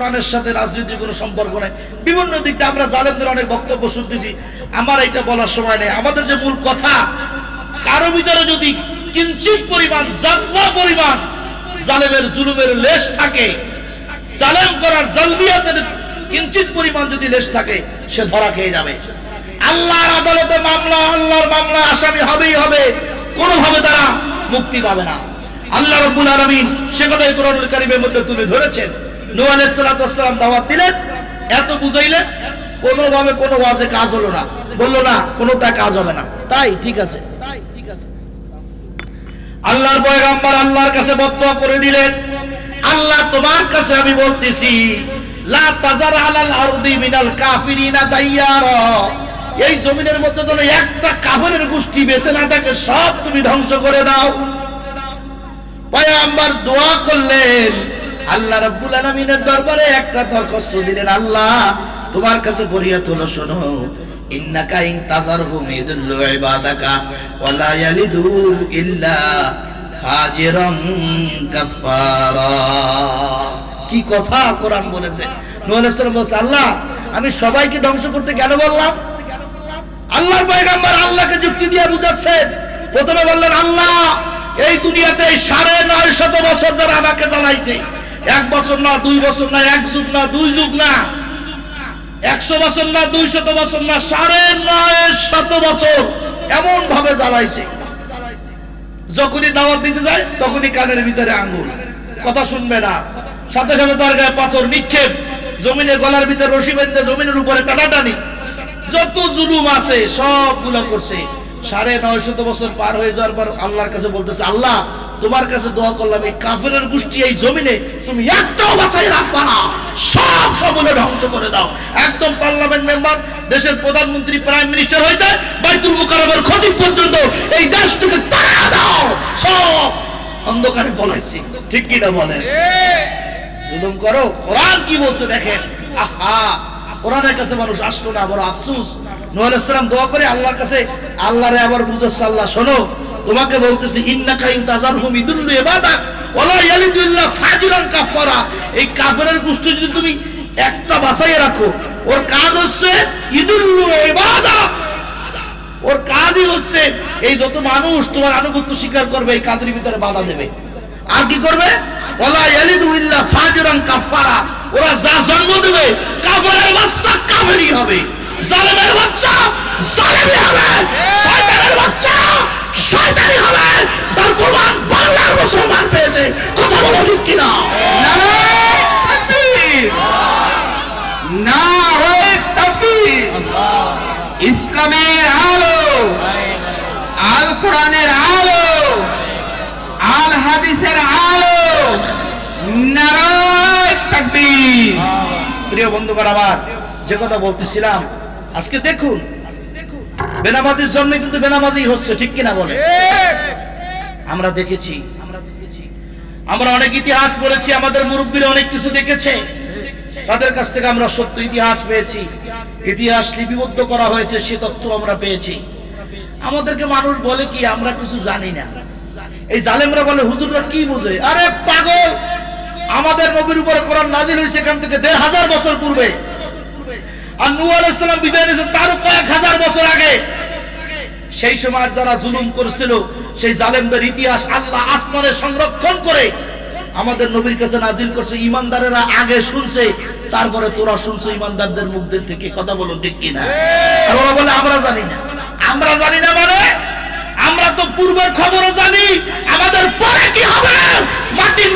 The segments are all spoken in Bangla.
কোরআনের সাথে রাজনীতির কোনো সম্পর্ক নেই। বিভিন্ন দিকটা আমরা জালেমদের অনেক বক্তব্য শুনতেছি। আমার এটা বলার সময় নেই। আমাদের যে মূল কথা, কারও ভিতরে যদি কিঞ্চিত পরিমাণ জাল্লা পরিমাণ জালেমের জুলুমের লেশ থাকে, জালেম করার জালবিয়াতের কিঞ্চিত পরিমাণ যদি লেশ থাকে, সে ধরা খেয়ে যাবে। আল্লাহর আদালতে মামলা, আল্লাহর মামলা, আসামি হবেই হবে। কোনোভাবে তারা মুক্তি পাবে না। আল্লাহ রব্বুল আলামিন সে কথাই কোরআনুল কারীমের মধ্যে তুলে ধরেছেন। নূহ আলাইহিস সালাতু ওয়াস সালাম দাওয়াত দিলেন, এত বুঝাইলেন, কোনোভাবে কোনো ওয়াজে কাজ হলো না। বলল, না কোনোটা কাজ হবে না। তাই, ঠিক আছে। আল্লাহর পয়গাম্বর আল্লাহর কাছে বদদোয়া করে দিলেন, আল্লাহ, তোমার কাছে আমি বলতেছি, লা তাজার আলাল আরদি মিনাল কাফিরিনা দাইয়ারা। এই জমিনের মধ্যে যেন একটা কাফেরের গোষ্ঠী বেঁচে না থাকে, সব তুমি ধ্বংস করে দাও। পয়গাম্বর দোয়া করলেন আল্লাহ রাব্বুল আলামিনের দরবারে একটা দরখাস্ত দিলেন, আল্লাহ, তোমার কাছে ফরিয়াদ হলো শোনো। ইন্নাকা ইন তাজারহুম ইদুল্লু ইবাদাকা ওয়ালা ইয়ালিদু ইল্লা ফাজিরান কাফারা কি কথা কোরআন বলেছে? নূহ আলাইহিস সালাম বলছে, আল্লাহ, আমি সবাইকে ধ্বংস করতে কেন বললাম? আল্লাহর পয়গাম্বর আল্লাহকে যুক্তি দিয়ে বুঝাচ্ছেন। প্রথমে বললেন, আল্লাহ, এই দুনিয়াতে সাড়ে নয় শত বছর যারা আমাকে জ্বালাইছে এক বছর না, দুই বছর না, এক যুগ না, দুই যুগ না। একশো বছর না দুই শত বছর না, সাড়ে নয় শত বছর এমন ভাবে জ্বালাইছে। যখনই দাওয়াত দিতে যায়, তখনই কানের ভিতরে আঙ্গুল। কথা শুনবে না। সাথে সাথে গায়ে পাথর, নিক্ষেপ। জমিনে গলার ভিতরে রশি বেঁধে জমিনের উপরে টানাটানি। যত জুলুম আছে, সবগুলো করছে। সাড়ে নয় শত বছর পার হয়ে যাওয়ার পর আল্লাহর কাছে বলতেছে আল্লাহ তোমার কাছে দোয়া করলাম এই কাফেরের গোষ্ঠী এই জমিনে তুমি একটাও বাঁচাই রাখবা না। সব সমলে ধ্বংস করে দাও। একদম পার্লামেন্ট মেম্বার দেশের প্রধানমন্ত্রী প্রাইম মিনিস্টার হইতে বাইতুল মুকাররমের খতিব পর্যন্ত এই দেশ থেকে তাড়া দাও। সব অন্ধকারে বলাইছি। ঠিক কিনা বলেন? জুলুম করো। কোরআন কি বলছে দেখেন? আহা! কোরআনের কাছে মানুষ আসলো না, বড় আফসুস। আলাইহিস দোয়া করে আল্লাহর কাছে, আল্লাহরে আবার বুঝাচ্ছে, আল্লাহ, শোনো, তোমাকে বলতেছি এই গোষ্ঠী যদি তুমি একটা রাখো, ওর কাজ হচ্ছে ওর কাজই হচ্ছে এই যত মানুষ তোমার আনুগত্য স্বীকার করবে, এই কাজের ভিতরে বাধা দেবে। আর কি করবে? ওলা ওরা যা জন্ম প্রিয় বন্ধুগণ, আমার যে কথা বলতেছিলাম, আজকে দেখুন, বেনামাজির জন্য কিন্তু বেনামাজি হচ্ছে, ঠিক কিনা বলে আমরা দেখেছি, আমরা অনেক ইতিহাস পড়েছি, আমাদের মুরব্বীরা অনেক কিছু দেখেছে। তাদের কাছ থেকে আমরা সত্য ইতিহাস পেয়েছি। ইতিহাস লিপিবদ্ধ করা হয়েছে, সে তথ্য আমরা পেয়েছি। আমাদেরকে মানুষ বলে কি, আমরা কিছু জানি না। এই জালেমরা বলে, হুজুররা কি বোঝে? আরে পাগল! আমাদের নবীর উপরে কোরআন নাজিল হয়েছে এখান থেকে দেড় হাজার বছর পূর্বে। আর নূহ আলাইহিস সালাম বিদায় নিয়েছে তারও কয়েক হাজার বছর আগে। সেই সময় যারা জুলুম করেছিল, সেই জালেমদের ইতিহাস আল্লাহ আসমানে সংরক্ষণ করে আমাদের নবীর কাছে নাজিল করছে। ইমানদারেরা আগে শুনছে, তারপরে তোরা শুনছো, ইমানদারদের মুখদের থেকে কথা বলুন ঠিক কিনা? ওরা বলে, আমরা জানি না। আমরা জানি না মানে? আমরা তো পূর্বের খবরও জানি। আমাদের পরে কি হবে?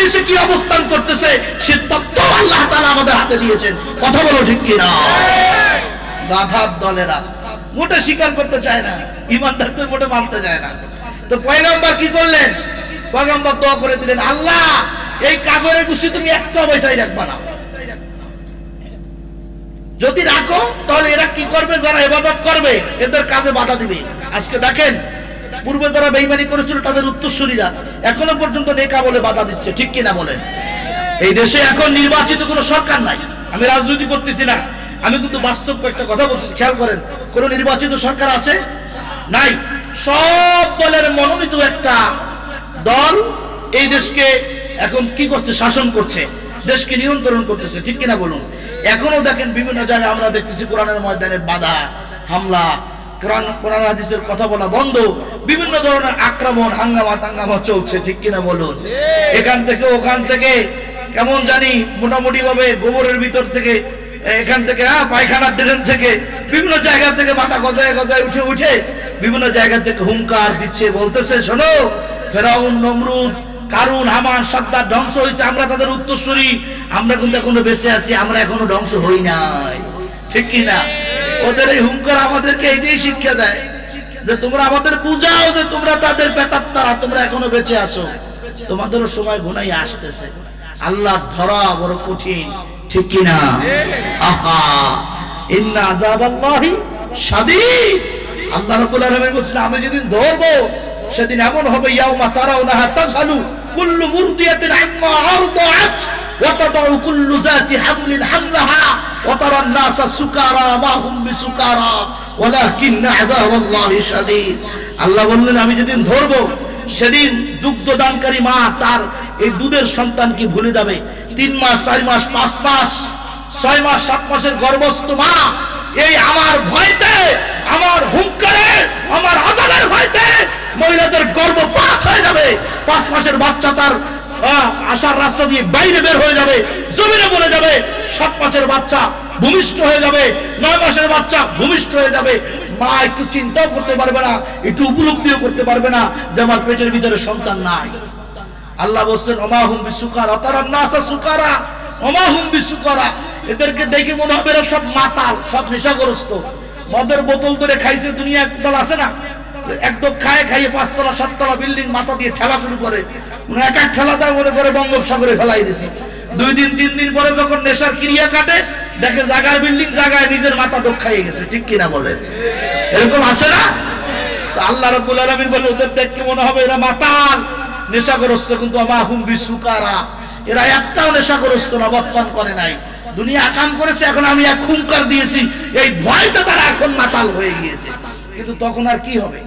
নিচে কি অবস্থান করতেছে, সে তত্ত্ব আল্লাহ তাআলা আমাদের হাতে দিয়েছেন। কথা বলো ঠিক কিনা? গাধার দলেরা মোটে স্বীকার করতে চায় না, ইমানদারদের মোটে মানতে চায় না। তো পয়গম্বর কি করলেন? পয়গম্বর দোয়া করে দিলেন, আল্লাহ, এই কাফেরের গোষ্ঠী তুমি একটা পয়সাই রাখবা না। যদি রাখো, তাহলে এরা কি করবে? যারা এবাদত করবে, এদের কাজে বাধা দিবে। আজকে দেখেন পূর্বে যারা বেইমানি করেছিল তাদের উত্তরসূরিরা এখনও পর্যন্ত নেকা বলে বাধা দিচ্ছে, ঠিক কিনা বলেন? এই দেশে এখন নির্বাচিত কোনো সরকার নাই। আমি রাজনীতি করতেছি না। আমি কিন্তু বাস্তব কয়েকটা কথা বলছি খেয়াল করেন, কোন নির্বাচিত সরকার আছে? নাই। সব দলের মনোনীত একটা দল এই দেশকে এখন কি করছে? শাসন করছে। দেশকে নিয়ন্ত্রণ করতেছে, ঠিক কিনা বলুন? এখনও দেখেন বিভিন্ন জায়গায় আমরা দেখতেছি কোরআনের ময়দানে বাধা, হামলা কোরআন কোরআন হাদিসের কথা বলা বন্ধ। বিভিন্ন ধরনের আক্রমণ হাঙ্গামা তাঙ্গামা চলছে ঠিক কিনা বলুন? এখান থেকে ওখান থেকে কেমন জানি মোটামুটি ভাবে গোবরের ভিতর থেকে এখান থেকে হ্যাঁ পায়খানার ড্রেন থেকে বিভিন্ন জায়গা থেকে মাথা গজায় গজায় উঠে উঠে বিভিন্ন জায়গা থেকে হুঙ্কার দিচ্ছে বলতেছে শোনো ফেরাউন নমরুদ কারুন হামান সর্দার ধ্বংস হয়েছে আমরা তাদের উত্তরসূরি আমরা কিন্তু এখনও বেঁচে আছি আমরা এখনও ধ্বংস হই নাই। ঠিক কি না ওদের এই হুঙ্কার আমাদেরকে এইটাই শিক্ষা দেয় যে তোমরা আমাদের বুঝাও যে তোমরা তাদের বেতার তারা, তোমরা এখনও বেঁচে আছো। তোমাদেরও সময় গুনাই আসতেছে। আল্লাহ ধরা বড় কঠিন, ঠিক কি না আহা! ইন্না আযাবাল্লাহি শাদীদ। আল্লাহ রাব্বুল আলামিন বলছেন, আমি যেদিন ধরবো, সেদিন এমন হবে, ইয়াউমা তারাউনাহা তাযহালু কুল্লু মুরদিয়াতিন আম্মা আরদাআত। তাদাউ কুল্লু যাতি হামলিন হামলাহা ওয়া তারান নাসা সুকারা মা হুম বিসুকারা ওয়ালাকিন আযাবাল্লাহি শাদীদ আল্লাহ বললেন, আমি যেদিন ধরবো, সেদিন দুগ্ধ দানকারী মা তার এই দুধের সন্তানকে ভুলে যাবে? তিন মাস, চার মাস, পাঁচ মাস, ছয় মাস, সাত মাসের গর্ভস্থ মা এই আমার ভয়তে, আমার হুঙ্কারে, আমার আজানের ভয়তে মহিলাদের গর্ভপাত হয়ে যাবে। পাঁচ মাসের বাচ্চা তার আসার রাস্তা দিয়ে বাইরে বের হয়ে যাবে, জমিনে বলে যাবে, সাত মাসের বাচ্চা ভূমিষ্ঠ হয়ে যাবে, নয় মাসের বাচ্চা ভূমিষ্ঠ হয়ে যাবে। মা একটু চিন্তাও করতে পারবে না, একটু উপলব্ধিও করতে পারবে না যে আমার পেটের ভিতরে সন্তান নাই। আল্লাহ বলছেন, অমাহুম বিসুকারা, তারা নাসা সুকারা, অমাহুম বিসুকারা। এদেরকে দেখে মনে হবে এরা সব মাতাল, সব নেশাগ্রস্ত। মদের বোতল ধরে খাইছে দুনিয়া একদল আছে না? একদম খায়, খাইয়ে পাঁচতলা, সাততলা বিল্ডিং মাথা দিয়ে ঠেলা শুরু করে। এক এক ঠেলা দেয় মনে করে বঙ্গোপসাগরে ফেলাই দিছি। দুই দিন, তিন দিন পরে যখন নেশার ক্রিয়া কাটে, দেখে জাগার বিল্ডিং জাগায় নিজের মাথা ডোক খাইয়ে গেছে। ঠিক কিনা বলেন? এরকম আসে না? আল্লাহ রাব্বুল আলামিন বলে, ওদের দেখকে মনে হবে, এরা মাতাল, নেশাগ্রস্ত, কিন্তু মাহুম বিসুকারা এরা একটাও নেশাগ্রস্ত না বর্তমান করে নাই। দুনিয়া আকাম করেছে, এখন আমি এক খুঙ্কার দিয়েছি। এই ভয়টা তারা এখন মাতাল হয়ে গিয়েছে। কিন্তু তখন আর কি হবে?